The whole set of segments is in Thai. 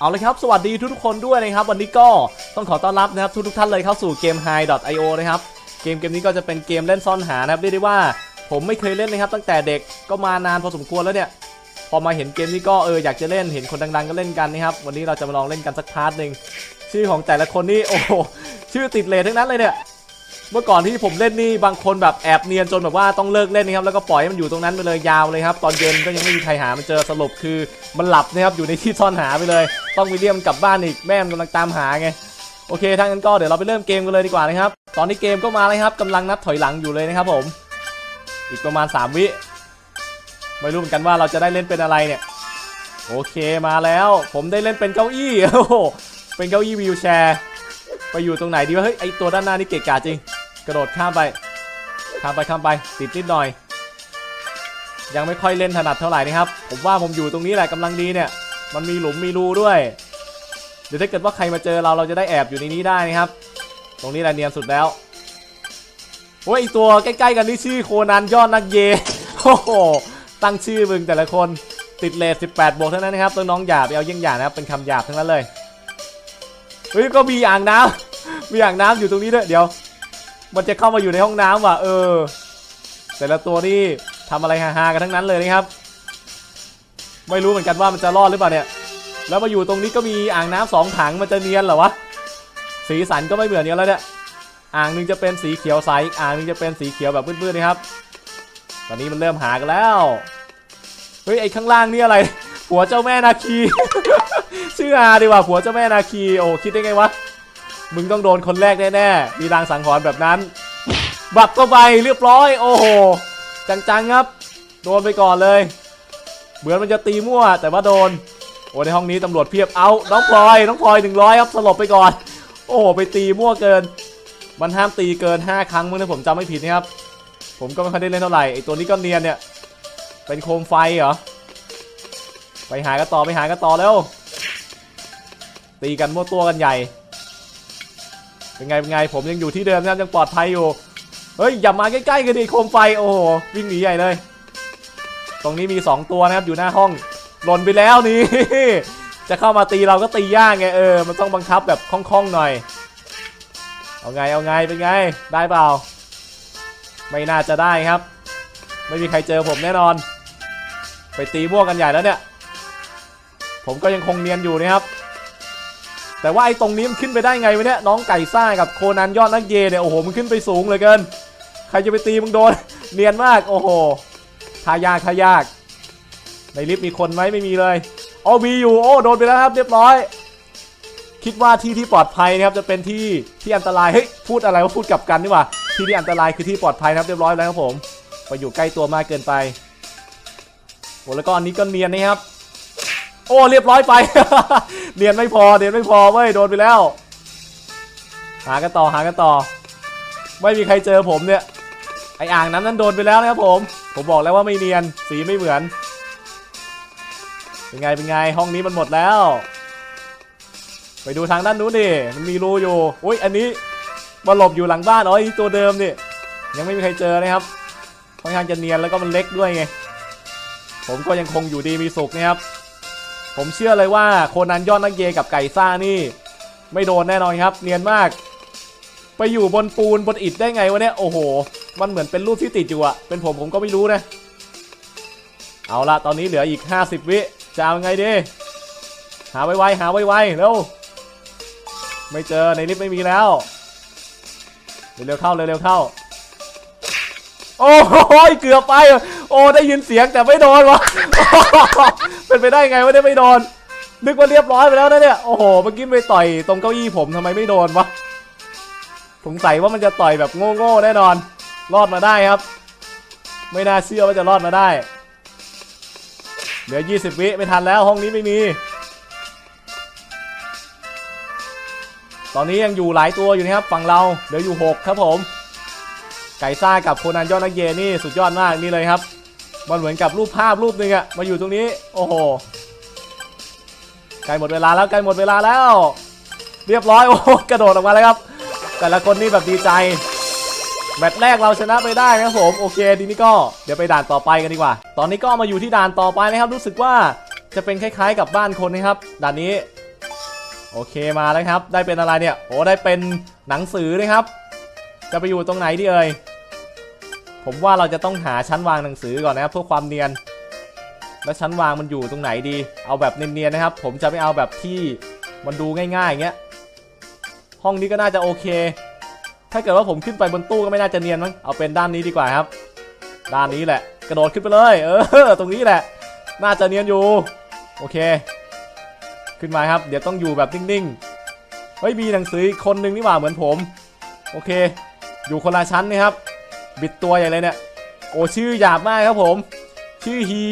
เอาเลยครับ สวัสดีทุกๆคนด้วยนะครับ วันนี้ก็ต้องขอต้อนรับนะครับทุกๆท่านเลยเข้าสู่เกม High.io นะครับ เกมเกมนี้ก็จะเป็นเกมเล่นซ่อนหานะครับเรียกได้ว่าผมไม่เคยเล่นนะครับ ตั้งแต่เด็กก็มานานพอสมควรแล้วเนี่ย พอมาเห็นเกมนี้ก็เอออยากจะเล่นเห็นคนดังๆก็เล่นกันนะครับ วันนี้เราจะมาลองเล่นกันสักพาร์ทหนึ่งชื่อของแต่ละคนนี่โอ้ชื่อติดเลททั้งนั้นเลยเนี่ย เมื่อก่อนที่ผมเล่นนี่บางคนแบบแอบเนียนจนแบบว่าต้องเลิกเล่นนะครับแล้วก็ปล่อยให้มันอยู่ตรงนั้นไปเลยยาวเลยครับตอนเย็นก็ยังไม่มีใครหามันเจอสรุปคือมันหลับนะครับอยู่ในที่ซ่อนหาไปเลย ต้องวิลเลียมกลับบ้านอีกแม่มันกำลังตามหาไงโอเคถ้างั้นก็เดี๋ยวเราไปเริ่มเกมกันเลยดีกว่านะครับตอนนี้เกมก็มาแล้วครับกำลังนับถอยหลังอยู่เลยนะครับผม อีกประมาณ 3 วิไม่รู้เหมือนกันว่าเราจะได้เล่นเป็นอะไรเนี่ยโอเคมาแล้ว ผมได้เล่นเป็นเก้าอี้โอ้โหเป็นเก้าอี้วีลแชร์ ไปอยู่ตรงไหนดีวะเฮ้ยไอตัวด้านหน้านี่เกะกะจริง กระโดดข้ามไป ข้ามไปข้ามไปติดนิดหน่อย ยังไม่ค่อยเล่นถนัดเท่าไหร่นะครับ ผมว่าผมอยู่ตรงนี้แหละกำลังดีเนี่ย มันมีหลุมมีรูด้วย เดี๋ยวถ้าเกิดว่าใครมาเจอเราเราจะได้แอบอยู่ในนี้ได้นะครับ ตรงนี้แหละเนียนสุดแล้วโอ้ยตัวใกล้ๆกันนี่ชื่อโคนันยอดนักเยโอ้โหตั้งชื่อมึงแต่ละคนติดเลท18 บวกเท่านั้นนะครับน้องๆอย่าไปเอาเยี่ยงอย่างนะครับเป็นคำหยาบทั้งนั้นเลยเฮ้ยก็มีอ่างน้ำมีอ่างน้ำอยู่ตรงนี้ด้วยเดี๋ยว มันจะเข้ามาอยู่ในห้องน้ำว่ะเออ แต่ละตัวนี่ทำอะไรฮาๆกันทั้งนั้นเลยนะครับ ไม่รู้เหมือนกันว่ามันจะรอดหรือเปล่าเนี่ย แล้วมาอยู่ตรงนี้ก็มีอ่างน้ำสองถังมันจะเนียนเหรอวะ สีสันก็ไม่เหมือนกันแล้วเนี่ย อ่างหนึงจะเป็นสีเขียวใสอีกอ่างหนึงจะเป็นสีเขียวแบบมืดๆนะครับ ตอนนี้มันเริ่มหากันแล้ว เฮ้ยไอ้ข้างล่างนี่อะไรผัวเจ้าแม่นาคี ชื่ออาดีกว่าผัวเจ้าแม่นาคี โอ้คิดได้ไงวะ มึงต้องโดนคนแรกแน่ๆมีรางสังหรณ์แบบนั้น บับก็ไปเรียบร้อย โอ้โห จังๆครับ โดนไปก่อนเลย เหมือนมันจะตีมั่ว แต่ว่าโดน โอ้ในห้องนี้ตำรวจเพียบ เอาน้องพลอย น้องพลอยหนึ่งร้อยครับ สลบไปก่อน โอ้โห ไปตีมั่วเกิน มันห้ามตีเกิน 5 ครั้งมั้งถ้าผมจำไม่ผิดนะครับ ผมก็ไม่ค่อยได้เล่นเท่าไหร่ ไอตัวนี้ก็เนียนเนี่ย เป็นโคมไฟเหรอ ไปหากันต่อ ไปหากันต่อแล้ว ตีกันมั่วตัวกันใหญ่ เป็นไงเป็นไงผมยังอยู่ที่เดิมนะครับยังปลอดภัยอยู่เฮ้ยอย่ามาใกล้ๆกันดิโคมไฟโอ้โหวิ่งหนีใหญ่เลย ตรงนี้มี 2 ตัวนะครับอยู่หน้าห้องหล่นไปแล้วนี่จะเข้ามาตีเราก็ตียากไงเออมันต้องบังคับแบบคล่องๆหน่อย เอาไงเอาไงเป็นไงได้เปล่า ไม่น่าจะได้ครับ ไม่มีใครเจอผมแน่นอน ไปตีมั่วกันใหญ่แล้วเนี่ย ผมก็ยังคงเนียนอยู่นะครับ แต่ว่าไอ้ตรงนี้มันขึ้นไปได้ไงวะเนี่ยน้องไก่ซ่ากับโคนันยอดนักเยเนี่ยโอ้โหมันขึ้นไปสูงเหลือเกิน ใครจะไปตีมึงโดน เนียนมากโอ้โหทายากทายาก ในลิฟต์มีคนไหมไม่มีเลยอ๋อมีอยู่โอ้โดนไปแล้วครับ เรียบร้อย คิดว่าที่ที่ปลอดภัยนะครับจะเป็นที่ที่อันตรายเฮ้ยพูดอะไรว่าพูดกลับกันดีกว่าที่ที่อันตรายคือที่ปลอดภัยนะครับเรียบร้อยแล้วครับผมไปอยู่ใกล้ตัวมากเกินไปโอ้แล้วก็อันนี้ก็เนียนนะครับ โอ้เรียบร้อยไป เนียนไม่พอเนียนไม่พอเว้ยโดนไปแล้ว หากันต่อหากันต่อ ไม่มีใครเจอผมเนี่ยไออ่างนั้นนั้นโดนไปแล้วนะครับผม ผมบอกแล้วว่าไม่เนียนสีไม่เหมือน เป็นไงเป็นไงห้องนี้มันหมดแล้ว ไปดูทางด้านนู้นดิมันมีรูอยู่อุ้ยอันนี้มาหลบอยู่หลังบ้านอ๋อไอตัวเดิมนี่ยังไม่มีใครเจอนะครับค่อนข้างจะเนียนแล้วก็มันเล็กด้วยไงผมก็ยังคงอยู่ดีมีสุขนะครับ ผมเชื่อเลยว่าโคนันยอดนักเยกับไก่ซ่านี่ ไม่โดนแน่นอนครับ เนียนมาก ไปอยู่บนปูนบนอิฐได้ไงวะเนี่ยโอ้โห มันเหมือนเป็นรูปที่ติดอยู่อะเป็นผมผมก็ไม่รู้นะ เอาละตอนนี้เหลืออีก 50 วิจะเอาไงดีหาไวๆหาไวๆเร็วไม่เจอในลิฟต์ไม่มีแล้วเร็วๆเข้าเร็วๆเข้า โอ้โหเกือบไป โอ้ได้ยินเสียงแต่ไม่โดนวะ เป็นไปได้ไงว่าได้ไม่โดน นึกว่าเรียบร้อยไปแล้วนะเนี่ย โอ้โห เมื่อกี้ไปต่อยตรงเก้าอี้ผมทำไมไม่โดนวะ สงสัยว่ามันจะต่อยแบบโง่ๆแน่นอน รอดมาได้ครับ ไม่น่าเชื่อว่าจะรอดมาได้ เหลือ 20 วิไม่ทันแล้วห้องนี้ไม่มี ตอนนี้ยังอยู่หลายตัวอยู่นะครับฝั่งเราเหลืออยู่ 6 ครับผม ไก่ซ่ากับโคนันยอดนักเยนี่สุดยอดมากนี่เลยครับ มันเหมือนกับรูปภาพรูปหนึ่งอะมาอยู่ตรงนี้ โอ้โหใกล้หมดเวลาแล้วใกล้หมดเวลาแล้ว เรียบร้อยโอ้โหกระโดดออกมาแล้วครับ แต่ละคนนี่แบบดีใจแมตช์แรกเราชนะไปได้นะครับผมโอเคทีนี้ก็เดี๋ยวไปด่านต่อไปกันดีกว่า ตอนนี้ก็มาอยู่ที่ด่านต่อไปนะครับ รู้สึกว่าจะเป็นคล้ายๆ กับบ้านคนนะครับ ด่านนี้ โอเคมาแล้วครับ ได้เป็นอะไรเนี่ยโอ้ได้เป็นหนังสือนะครับ จะไปอยู่ตรงไหนดีเอ่ย ผมว่าเราจะต้องหาชั้นวางหนังสือก่อนนะครับเพื่อความเนียน แล้วชั้นวางมันอยู่ตรงไหนดี เอาแบบเนียนๆนะครับ ผมจะไม่เอาแบบที่มันดูง่ายๆอย่างเงี้ย ห้องนี้ก็น่าจะโอเค ถ้าเกิดว่าผมขึ้นไปบนตู้ก็ไม่น่าจะเนียนมั้ง เอาเป็นด้านนี้ดีกว่าครับ ด้านนี้แหละ กระโดดขึ้นไปเลย เออ ตรงนี้แหละ น่าจะเนียนอยู่ โอเค ขึ้นมาครับ เดี๋ยวต้องอยู่แบบนิ่งๆ เฮ้ย มีหนังสือคนนึงนี่หว่าเหมือนผม โอเค อยู่คนละชั้นนะครับ บิดตัวใหญ่เลยเนี่ย โอ้ชื่อหยาบมากครับผม ชื่อฮี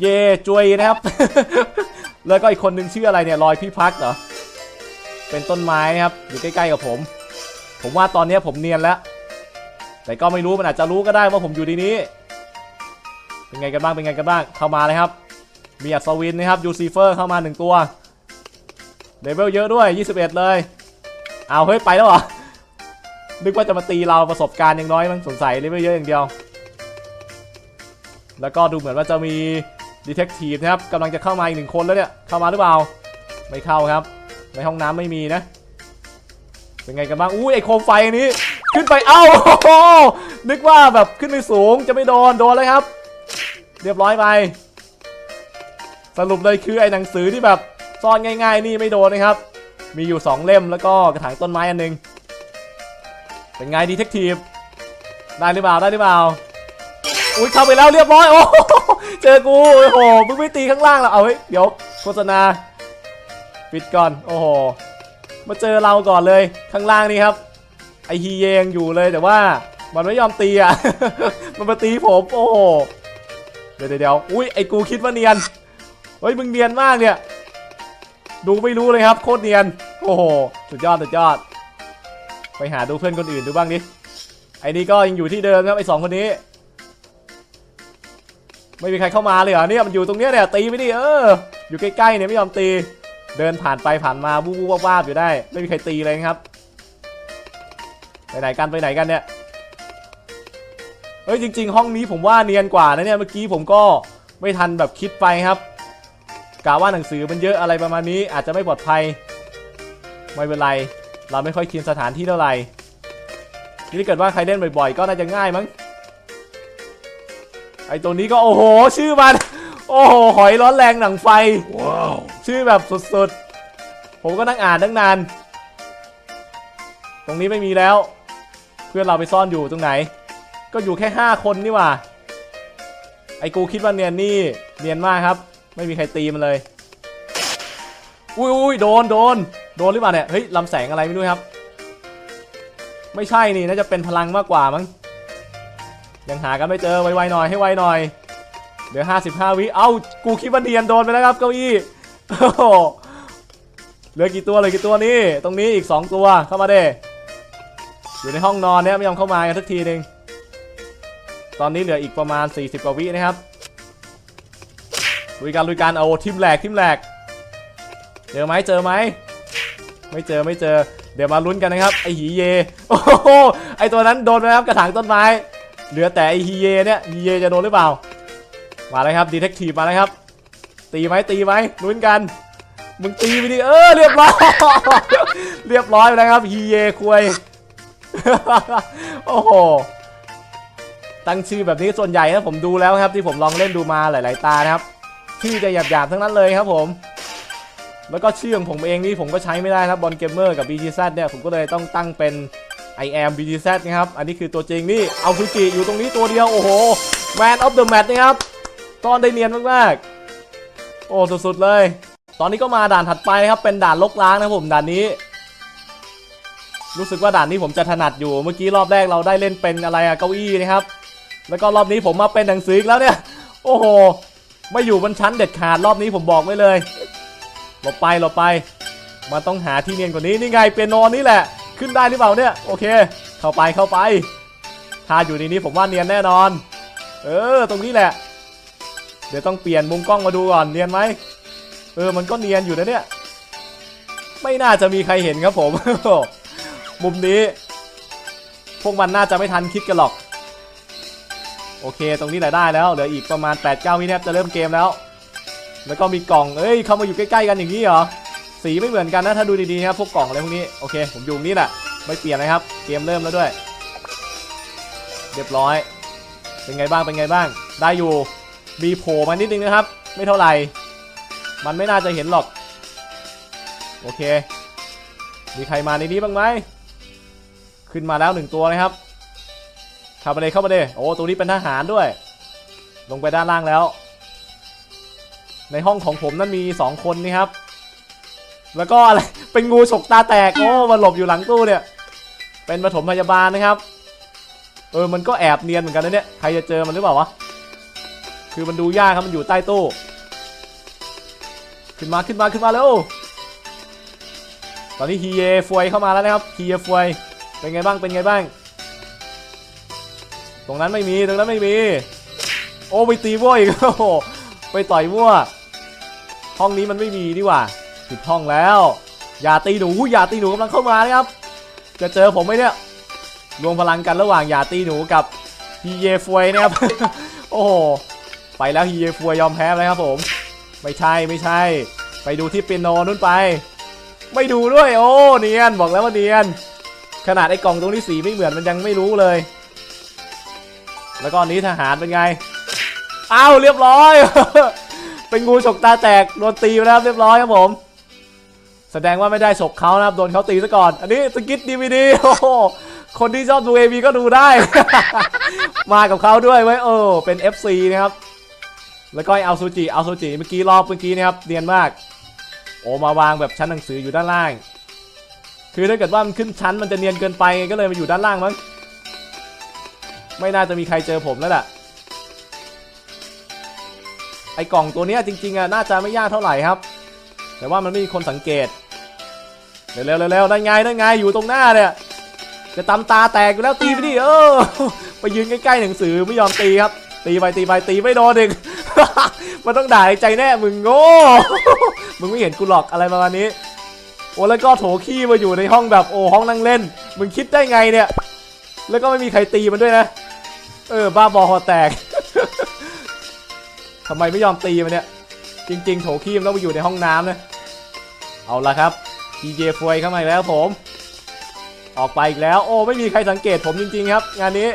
เยจวยนะครับ แล้วก็อีกคนนึงชื่ออะไรเนี่ยลอยพี่พักเหรอ เป็นต้นไม้นะครับ อยู่ใกล้ๆกับผม ผมว่าตอนนี้ผมเนียนแล้ว แต่ก็ไม่รู้มันอาจจะรู้ก็ได้ว่าผมอยู่ดีนี้ เป็นไงกันบ้าง เป็นไงกันบ้าง เข้ามาเลยครับ มีอัศวินนะครับยูซีเฟอร์เข้ามาหนึ่งตัวเลเวลเยอะด้วย 21 เลย เอาเฮ้ยไปแล้วเหรอ นึกว่าจะมาตีเราประสบการณ์ยังน้อยมั้งสงสัยเลเวลเยอะอย่างเดียว แล้วก็ดูเหมือนว่าจะมีดีเทคทีฟนะครับกำลังจะเข้ามาอีกหนึ่งคนแล้วเนี่ย เข้ามาหรือเปล่า ไม่เข้าครับ ในห้องน้ำไม่มีนะ เป็นไงกันบ้าง อุ้ยไอโคมไฟอันนี้ ขึ้นไป เอ้าโอ้โหนึกว่าแบบขึ้นไปสูงจะไม่โดน โดนเลยครับ เรียบร้อยไป สรุปเลยคือไอหนังสือที่แบบซ่อนง่าย ๆ นี่ไม่โดนนะครับ มีอยู่ 2 เล่มแล้วก็กระถางต้นไม้อันหนึง เป็นไงดีเทคทีฟได้หรือเปล่าได้หรือเปล่าอุ้ยเข้าไปแล้วเรียบร้อยโอ้เจอกูโอ้โหมึงไม่ตีข้างล่างแล้วเอาเฮ้ยเดี๋ยวโฆษณาปิดก่อนโอ้โหมาเจอเราก่อนเลยข้างล่างนี่ครับ ไอฮีเยงอยู่เลยแต่ว่ามันไม่ยอมตีอะมันมาตีผมโอ้โหเดี๋ยวเดี๋ยวอุ้ยไอกูคิดว่าเนียนเฮ้ยมึงเนียนมากเนี่ยดูไม่รู้เลยครับโคตรเนียนโอ้โหสุดยอดสุดยอด ไปหาดูเพื่อนคนอื่นดูบ้างดิไอ้นี่ก็ยังอยู่ที่เดิมครับไอ้สองคนนี้ ไม่มีใครเข้ามาเลยเหรอเนี่ยมันอยู่ตรงเนี้ยเนี่ยตีไม่ดิเอออยู่ใกล้ๆเนี่ยไม่ยอมตี เดินผ่านไปผ่านมาวูบวูบวาบๆอยู่ได้ ไม่มีใครตีเลยครับ ไปไหนกันไปไหนกันเนี่ยเฮ้ยจริง ๆ ห้องนี้ผมว่าเนียนกว่านะเนี่ยเมื่อกี้ผมก็ไม่ทันแบบคิดไปครับกะว่าหนังสือมันเยอะอะไรประมาณนี้อาจจะไม่ปลอดภัย ไม่เป็นไร เราไม่ค่อยชินสถานที่เท่าไหร่นี่ถ้าเกิดว่าใครเล่นบ่อยๆ ก็น่าจะง่ายมั้ง ไอตัวนี้ก็โอ้โห ชื่อมัน โอ้โห หอยร้อนแรงหนังไฟว้าวชื่อแบบสุดๆ ผมก็นั่งอ่านตั้งนาน ตรงนี้ไม่มีแล้ว เพื่อนเราไปซ่อนอยู่ตรงไหน ก็อยู่แค่ 5 คนนี่หว่า ไอ้กูคิดว่าเนียนนี่เนียนมากครับ ไม่มีใครตีมันเลย อุ้ยอุ้ยโดนโดน โดนหรือเปล่าเนี่ยเฮ้ยลำแสงอะไรไม่รู้ครับ ไม่ใช่นี่น่าจะเป็นพลังมากกว่ามั้งยังหากันไม่เจอไวๆหน่อยให้ไวหน่อยเหลือ55 วิเอ้ากูคิดว่าเนียนโดนไปแล้วครับเก้าอี้โอ้โหเหลือกี่ตัวเหลือกี่ตัวนี่ตรงนี้อีก 2 ตัวเข้ามาเด้อยู่ในห้องนอนเนี่ยไม่ยอมเข้ามากันสักทีหนึ่งตอนนี้เหลืออีกประมาณ 40กว่าวินะครับลุยกันลุยกันเอาทิมแหลกทิมแหลกเจอไหมเจอไหม ไม่เจอไม่เจอ เดี๋ยวมาลุ้นกันนะครับ ไอหีเย โอ้โห ไอตัวนั้นโดนไปครับกระถางต้นไม้ เหลือแต่ไอฮีเยเนี่ยฮีเยจะโดนหรือเปล่า มาเลยครับดีเทคทีฟมาเลยครับ ตีไหมตีไหมลุ้นกัน มึงตีไปดิเออเรียบร้อย เรียบร้อยแล้วครับฮีเยควยโอ้โหตั้งชื่อแบบนี้ส่วนใหญ่นะผมดูแล้วครับที่ผมลองเล่นดูมาหลาย ๆ ตานะครับชื่อจะหยาบๆทั้งนั้นเลยครับผม แล้วก็ชื่อของผมเองนี่ผมก็ใช้ไม่ได้ครับบอลเกมเมอร์กับ BGZ เนี่ยผมก็เลยต้องตั้งเป็น I am BGZ นะครับ อันนี้คือตัวจริงนี่เอาซูจิอยู่ตรงนี้ตัวเดียว โอ้โห Man of the Match นะครับตอนได้เนียนมากๆ โอ้สุดๆเลย ตอนนี้ก็มาด่านถัดไปนะครับ เป็นด่านลกล้างนะผมด่านนี้ รู้สึกว่าด่านนี้ผมจะถนัดอยู่ เมื่อกี้รอบแรกเราได้เล่นเป็นอะไรอะเก้าอี้นะครับ แล้วก็รอบนี้ผมมาเป็นหนังสืออีกแล้วเนี่ย โอ้โห ไม่อยู่บนชั้นเด็ดขาดรอบนี้ผมบอกไว้เลย หลบไปหลบไป มันต้องหาที่เนียนกว่านี้นี่ไงเปียโนนี่แหละ ขึ้นได้หรือเปล่าเนี่ยโอเค เข้าไปเข้าไป ถ้าอยู่ในนี้ผมว่าเนียนแน่นอน เออตรงนี้แหละ เดี๋ยวต้องเปลี่ยนมุมกล้องมาดูก่อนเนียนไหมเออมันก็เนียนอยู่นะเนี่ยไม่น่าจะมีใครเห็นครับผม มุมนี้ พวกมันน่าจะไม่ทันคิดกันหรอก โอเค ตรงนี้แหละได้แล้ว เหลืออีกประมาณ 8-9วินาทีจะเริ่มเกมแล้ว แล้วก็มีกล่องเอ้ยเข้ามาอยู่ใกล้ๆกันอย่างนี้เหรอสีไม่เหมือนกันนะถ้าดูดีๆครับพวกกล่องอะไรพวกนี้โอเค ผมอยู่นี้แหละไม่เปลี่ยนนะครับเกมเริ่มแล้วด้วย เรียบร้อย เป็นไงบ้างเป็นไงบ้าง ได้อยู่มีโผล่มานิดนึงนะครับ ไม่เท่าไหร่มันไม่น่าจะเห็นหรอก โอเค มีใครมาในนี้บ้างไหมขึ้นมาแล้วหนึ่งตัวนะครับเข้ามาเลยเข้ามาเลยโอ้ตัวนี้เป็นทหารด้วย ลงไปด้านล่างแล้ว ในห้องของผมนั้นมีสองคนนี่ครับ แล้วก็อะไร เป็นงูฉกตาแตก โอ้มันหลบอยู่หลังตู้เนี่ย เป็นปฐมพยาบาลนะครับ เออ มันก็แอบเนียนเหมือนกันนะเนี่ย ใครจะเจอมันหรือเปล่าวะ คือมันดูยากครับ มันอยู่ใต้ตู้ ขึ้นมาขึ้นมาขึ้นมาแล้ว ตอนนี้ฮีเยฟวยเข้ามาแล้วนะครับฮีเยฟวย เป็นไงบ้าง เป็นไงบ้าง ตรงนั้นไม่มี ตรงนั้นไม่มี โอ้ไปตีมั่วอีกโอ้ไปต่อยมั่ว ห้องนี้มันไม่มีดีกว่าผิดห้องแล้วอย่าตีหนูอย่าตีหนูกำลังเข้ามานะครับ จะเจอผมไหมเนี่ยรวมพลังกันระหว่างอย่าตีหนูกับฮีเยฟวยนะครับ โอ้โหไปแล้วฮีเยฟวยยอมแพ้เลยครับผม ไม่ใช่ไม่ใช่ ไปดูที่เปียโนนู่นไป ไม่ดูด้วยโอ้เนียนบอกแล้วว่าเนียน ขนาดไอ้กล่องตรงที่สีไม่เหมือนมันยังไม่รู้เลย แล้วก็อันนี้ทหารเป็นไงอ้าวเรียบร้อย เป็นงูฉกตาแตกโดนตีไปแล้วเรียบร้อยครับผม แสดงว่าไม่ได้ฉกเขานะครับโดนเขาตีซะก่อน อันนี้สกิทดีวีดีโอ้โหคนที่ชอบดูเอวีก็ดูได้ มากับเขาด้วยไว้เออเป็น FC นะครับ แล้วก็เอาซูจิเอาซูจิเมื่อกี้รอบเมื่อกี้นะครับเนียนมาก โอมาวางแบบชั้นหนังสืออยู่ด้านล่าง คือถ้าเกิดว่ามันขึ้นชั้นมันจะเนียนเกินไปก็เลยมาอยู่ด้านล่างมั้งไม่น่าจะมีใครเจอผมแล้วล่ะ ไอ้กล่องตัวนี้จริงๆอะน่าจะไม่ยากเท่าไหร่ครับ แต่ว่ามันไม่มีคนสังเกตเร็วๆเร็วๆได้ไงได้ไงอยู่ตรงหน้าเนี่ยจะตำตาแตกอยู่แล้วตีไปดิเออไปยืนใกล้ๆหนังสือไม่ยอมตีครับ ตีไปตีไปตีไม่โดนเองมันต้องด่าในใจแน่มึงโง่มึงไม่เห็นกูหรอกอะไรประมาณนี้โอ้แล้วก็โถขี้มาอยู่ในห้องแบบโอ้ห้องนั่งเล่น มึงคิดได้ไงเนี่ย แล้วก็ไม่มีใครตีมันด้วยนะ เออบ้าบอคอแตก ทำไมไม่ยอมตีมันเนี่ย จริง ๆ โถขี้มันต้องไปอยู่ในห้องน้ำนะเอาละครับทีเจฟวยเข้ามาอีกแล้วผม ออกไปอีกแล้ว โอ้ไม่มีใครสังเกตผมจริง ๆ ครับ งานนี้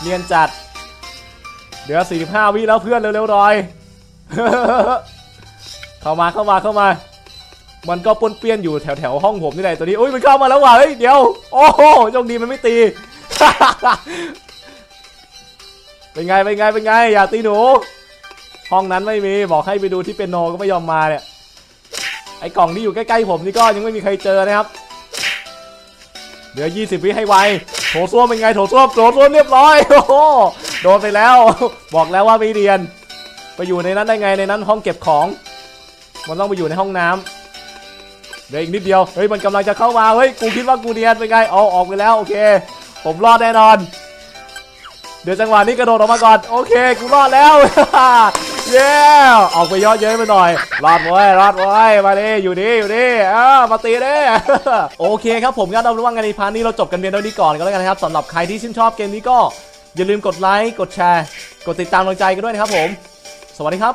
เนียนจัด เดี๋ยว45 วิแล้วเพื่อนเร็วๆหน่อย เข้ามาเข้ามาเข้ามา มันก็ปนเปี้ยนอยู่แถวแถวๆห้องผมนี่แหละตัวนี้อุ้ยมันเข้ามาแล้วว่ะเฮ้ยเดี๋ยว โอ้โหโชคดีมันไม่ตี เป็นไงเป็นไงเป็นไง อย่าตีหนู ห้องนั้นไม่มีบอกให้ไปดูที่เป็นโนก็ไม่ยอมมาเนี่ยไอ้กล่องที่อยู่ใกล้ๆผมนี่ก็ยังไม่มีใครเจอนะครับเหลือ20 วิให้ไวโถส้วมเป็นไงโถส้วมโถส้วมเรียบร้อยโอ้โหโดนไปแล้ว บอกแล้วว่าไม่เรียน ไปอยู่ในนั้นได้ไงในนั้นห้องเก็บของมันต้องไปอยู่ในห้องน้ำเดี๋ยวอีกนิดเดียวเฮ้ยมันกำลังจะเข้ามาเฮ้ยกูคิดว่ากูเรียนเป็นไงเอาออกไปแล้วโอเค ผมรอดแน่นอน เดี๋ยวจังหวะนี้กระโดดออกมาก่อนโอเคกูรอดแล้ว เย้ออกไปยอดเย้ยไปหน่อย รอดไว้รอดไว้มาดิอยู่ดิอยู่ดิเออมาตีดิโอเคครับผมก็ต้องรู้ว่างานในพาร์ทนี้เราจบกันเพียงเท่านี้ก่อนก็แล้วกันนะครับสำหรับใครที่ชื่นชอบเกมนี้ก็อย่าลืมกดไลค์กดแชร์ กดติดตามกำลังใจกันด้วยนะครับผม สวัสดีครับ